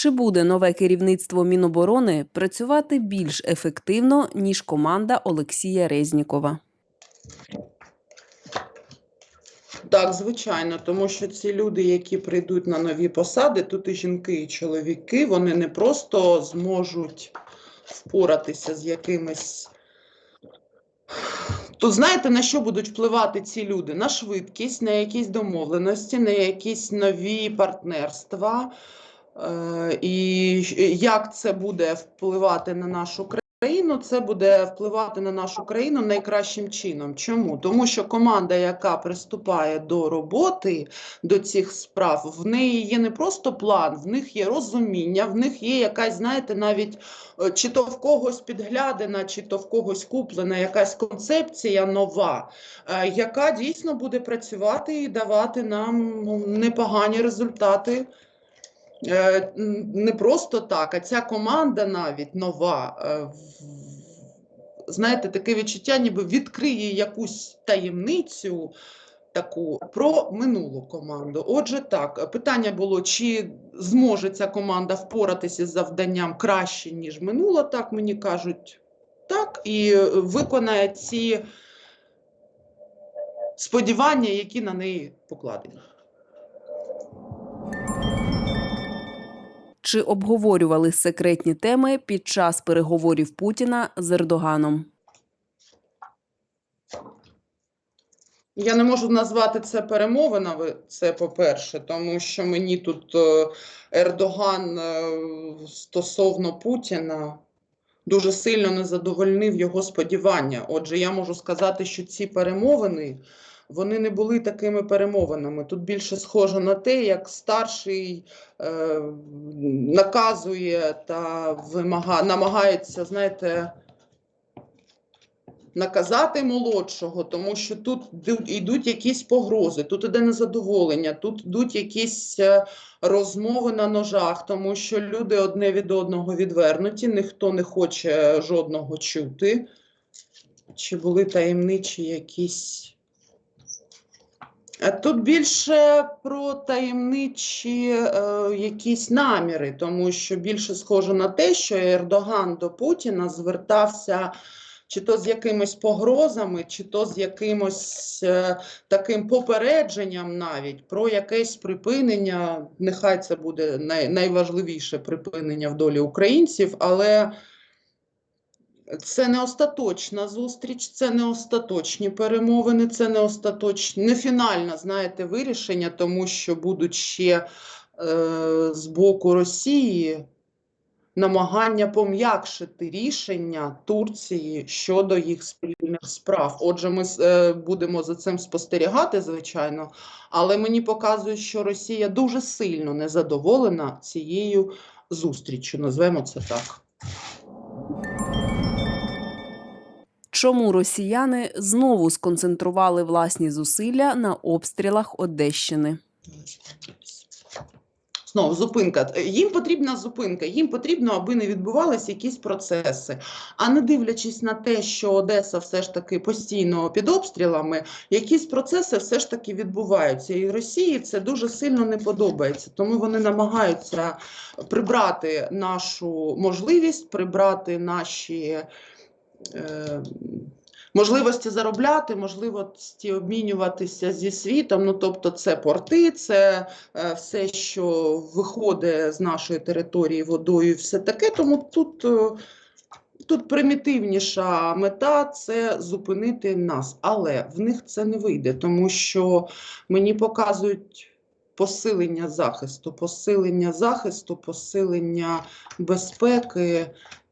Чи буде нове керівництво Міноборони працювати більш ефективно ніж команда Олексія Резнікова? Так, звичайно, тому що ці люди, які прийдуть на нові посади, тут і жінки, і чоловіки, вони не просто зможуть впоратися з якимись. То знаєте, на що будуть впливати ці люди? На швидкість, на якісь домовленості, на якісь нові партнерства. Е, І як це буде впливати на нашу країну? Це буде впливати на нашу країну найкращим чином. Чому? Тому що команда, яка приступає до роботи, до цих справ, в неї є не просто план, в них є розуміння, в них є якась, знаєте, навіть е, чи то в когось підглядена, чи то в когось куплена якась концепція нова, е, яка дійсно буде працювати і давати нам ну, непогані результати. Е, Не просто так, а ця команда навіть нова. е, Знаєте, таке відчуття, ніби відкриє якусь таємницю таку про минулу команду. Отже, так, питання було, чи зможе ця команда впоратися з завданням краще, ніж минула, так мені кажуть, так, і виконає ці сподівання, які на неї покладені. Чи обговорювали секретні теми під час переговорів Путіна з Ердоганом? Я не можу назвати це перемовинами, це по-перше, тому що мені тут е, Ердоган е, стосовно Путіна дуже сильно не задовольнив його сподівання. Отже, я можу сказати, що ці перемовини вони не були такими перемовинами. Тут більше схоже на те, як старший е, наказує та вимага, намагається, знаєте, наказати молодшого, тому що тут йдуть якісь погрози, тут іде незадоволення, тут йдуть якісь е, розмови на ножах, тому що люди одне від одного відвернуті, ніхто не хоче жодного чути. Чи були таємничі якісь. А Тут більше про таємничі е, якісь наміри, тому що більше схоже на те, що Ердоган до Путіна звертався чи то з якимись погрозами, чи то з якимось е, таким попередженням навіть про якесь припинення. Нехай це буде най, найважливіше припинення в долі українців, але це не остаточна зустріч, це не остаточні перемовини, це не остаточне, не фінальне, знаєте, вирішення, тому що будуть ще е, з боку Росії намагання пом'якшити рішення Турції щодо їх спільних справ. Отже, ми е, будемо за цим спостерігати, звичайно, але мені показує, що Росія дуже сильно незадоволена цією зустріччю. Назвемо це так. Чому росіяни знову сконцентрували власні зусилля на обстрілах Одещини? Знову зупинка. Їм потрібна зупинка, їм потрібно, аби не відбувалися якісь процеси. А не дивлячись на те, що Одеса все ж таки постійно під обстрілами, якісь процеси все ж таки відбуваються. І Росії це дуже сильно не подобається. Тому вони намагаються прибрати нашу можливість, прибрати наші. Е, Можливості заробляти, можливості обмінюватися зі світом. Ну тобто, це порти, це е, все, що виходить з нашої території водою, і все таке. Тому тут, е, тут примітивніша мета це зупинити нас. Але в них це не вийде, тому що мені показують посилення захисту, посилення захисту, посилення безпеки,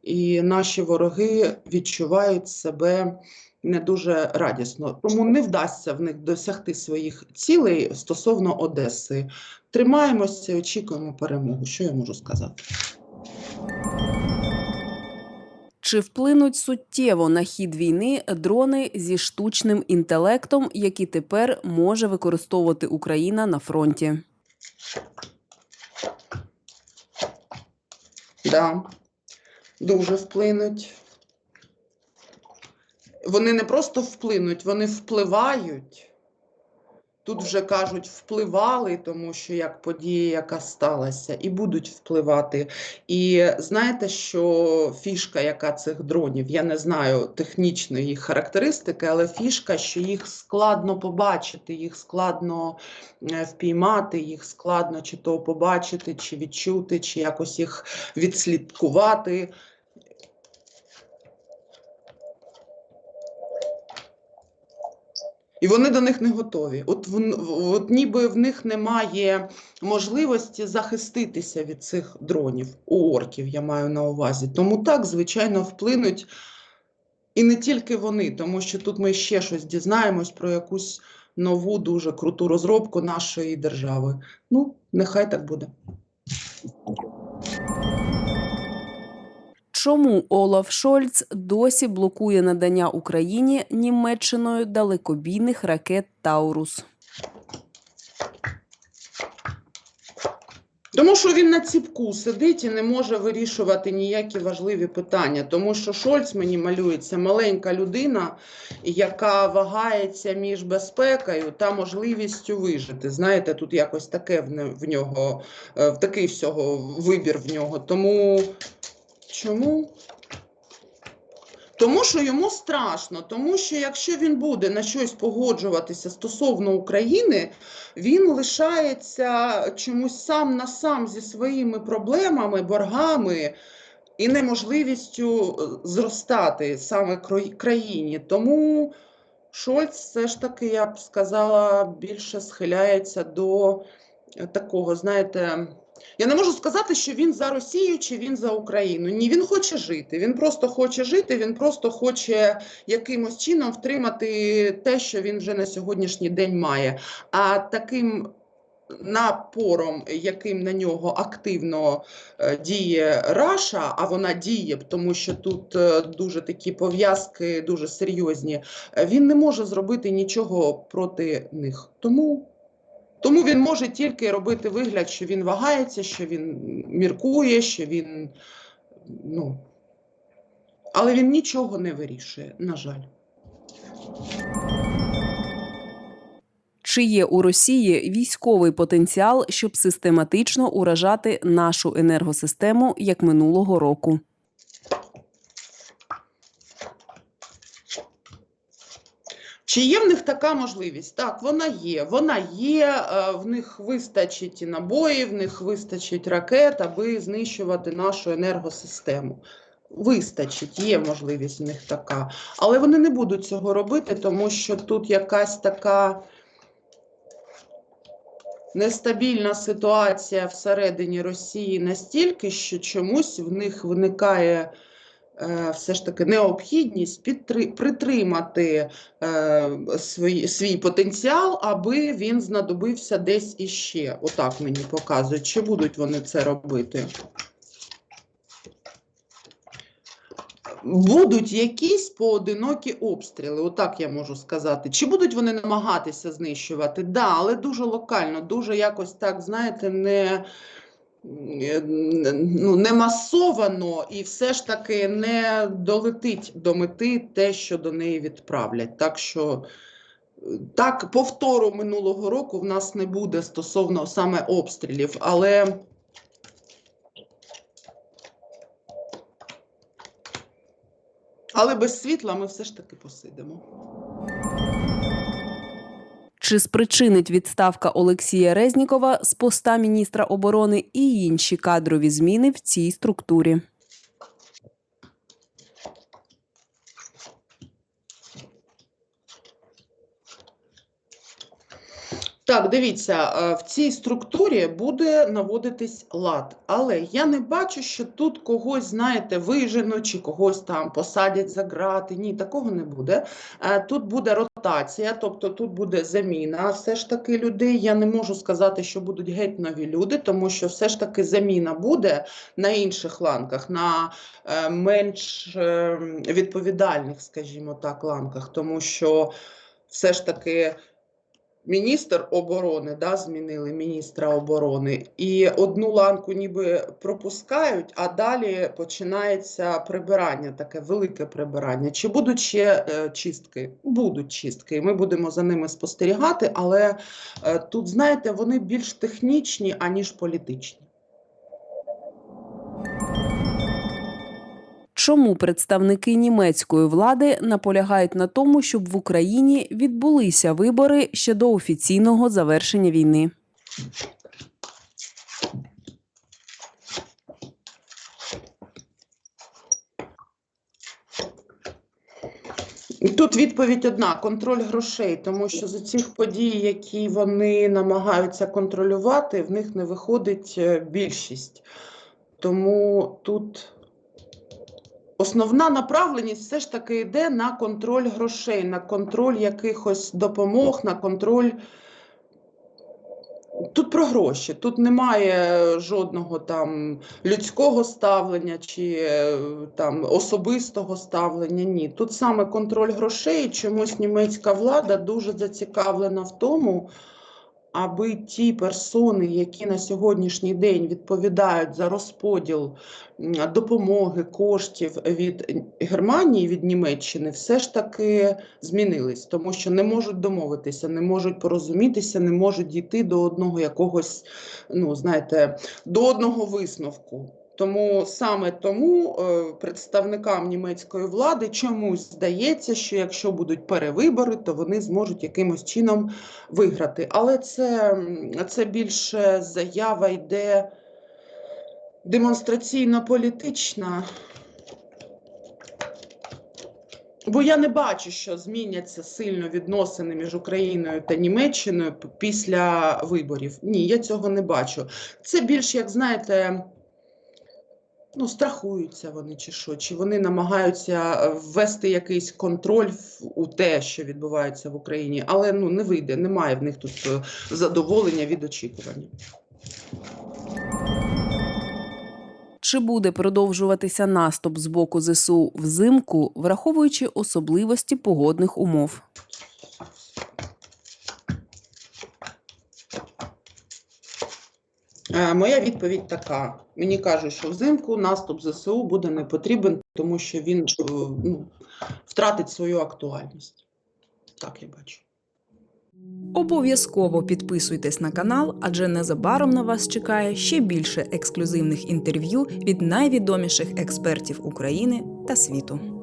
і наші вороги відчувають себе не дуже радісно. Тому не вдасться в них досягти своїх цілей стосовно Одеси. Тримаємося, очікуємо перемогу. Що я можу сказати? Чи вплинуть суттєво на хід війни дрони зі штучним інтелектом, які тепер може використовувати Україна на фронті? Да, дуже вплинуть. Вони не просто вплинуть, вони впливають. Тут вже кажуть, впливали, тому що як подія, яка сталася, і будуть впливати. І знаєте, що фішка, яка цих дронів, я не знаю технічної характеристики, але фішка, що їх складно побачити, їх складно е, впіймати, їх складно чи то побачити, чи відчути, чи якось їх відслідкувати. І вони до них не готові. От, от ніби в них немає можливості захиститися від цих дронів, у орків, я маю на увазі. Тому так, звичайно, вплинуть і не тільки вони, тому що тут ми ще щось дізнаємось про якусь нову, дуже круту розробку нашої держави. Ну, нехай так буде. Чому Олаф Шольц досі блокує надання Україні Німеччиною далекобійних ракет Таурус? Тому що він на ціпку сидить і не може вирішувати ніякі важливі питання. Тому що Шольц мені малюється маленька людина, яка вагається між безпекою та можливістю вижити. Знаєте, тут якось таке в нього, е, в такий всього вибір в нього. Тому чому? Тому що йому страшно, тому що якщо він буде на щось погоджуватися стосовно України, він лишається чомусь сам на сам зі своїми проблемами, боргами і неможливістю е, зростати саме країні. Тому Шольц все ж таки, я б сказала, більше схиляється до такого, знаєте. Я не можу сказати, що він за Росію чи він за Україну. Ні, він хоче жити. Він просто хоче жити, він просто хоче якимось чином втримати те, що він вже на сьогоднішній день має. А таким напором, яким на нього активно е, діє Раша, а вона діє, тому що тут е, дуже такі пов'язки, дуже серйозні, е, він не може зробити нічого проти них. Тому. Тому він може тільки робити вигляд, що він вагається, що він міркує, що він. Ну, але він нічого не вирішує, на жаль. Чи є у Росії військовий потенціал, щоб систематично уражати нашу енергосистему як минулого року? Чи є в них така можливість? Так, вона є. Вона є, е, в них вистачить і набоїв, в них вистачить ракет, аби знищувати нашу енергосистему. Вистачить, є можливість в них така. Але вони не будуть цього робити, тому що тут якась така нестабільна ситуація всередині Росії настільки, що чомусь в них виникає все ж таки необхідність підтри- притримати е, свій, свій потенціал, аби він знадобився десь іще. Отак мені показують, чи будуть вони це робити. Будуть якісь поодинокі обстріли, отак я можу сказати. Чи будуть вони намагатися знищувати? Да, але дуже локально, дуже якось так, знаєте, не, е, ну, не масовано і все ж таки не долетить до мети те, що до неї відправлять. Так що е, так, повтору минулого року в нас не буде стосовно саме обстрілів, але. Але без світла ми все ж таки посидимо. Чи спричинить відставка Олексія Резнікова з поста міністра оборони і інші кадрові зміни в цій структурі? Так, дивіться, е, в цій структурі буде наводитись лад, але я не бачу, що тут когось, знаєте, вижено чи когось там посадять за грати. Ні, такого не буде. Е, Тут буде ротація, тобто тут буде заміна все ж таки людей. Я не можу сказати, що будуть геть нові люди, тому що все ж таки заміна буде на інших ланках, на е, менш е, відповідальних, скажімо так, ланках, тому що все ж таки міністр оборони, да, змінили міністра оборони, і одну ланку ніби пропускають, а далі починається прибирання, таке велике прибирання. Чи будуть ще е, чистки? Будуть чистки, і ми будемо за ними спостерігати, але е, тут, знаєте, вони більш технічні, аніж політичні. Чому представники німецької влади наполягають на тому, щоб в Україні відбулися вибори ще до офіційного завершення війни? Тут відповідь одна: контроль грошей, тому що з цих подій, які вони намагаються контролювати, в них не виходить е, більшість. Тому тут основна направленість все ж таки йде на контроль грошей, на контроль якихось допомог, на контроль. Тут про гроші, тут немає жодного там людського ставлення чи е, там особистого ставлення. Ні, тут саме контроль грошей. Чомусь німецька влада дуже зацікавлена в тому, аби ті персони, які на сьогоднішній день відповідають за розподіл допомоги коштів від Германії, від Німеччини, все ж таки змінились, тому що не можуть домовитися, не можуть порозумітися, не можуть дійти до одного якогось, ну знаєте, до одного висновку. Тому саме тому е, представникам німецької влади чомусь здається, що якщо будуть перевибори, то вони зможуть якимось чином виграти. Але це, це більше заява йде демонстраційно-політична. Бо я не бачу, що зміняться сильно відносини між Україною та Німеччиною після виборів. Ні, я цього не бачу. Це більш, як знаєте, ну, страхуються вони чи що, чи вони намагаються е, ввести якийсь контроль у те, що відбувається в Україні, але ну не вийде, немає в них тут е, задоволення від очікування. Чи буде продовжуватися наступ з боку ЗСУ взимку, враховуючи особливості погодних умов? Моя відповідь така: мені кажуть, що взимку наступ ЗСУ буде не потрібен, тому що він е, ну, втратить свою актуальність. Так я бачу. Обов'язково підписуйтесь на канал, адже незабаром на вас чекає ще більше ексклюзивних інтерв'ю від найвідоміших експертів України та світу.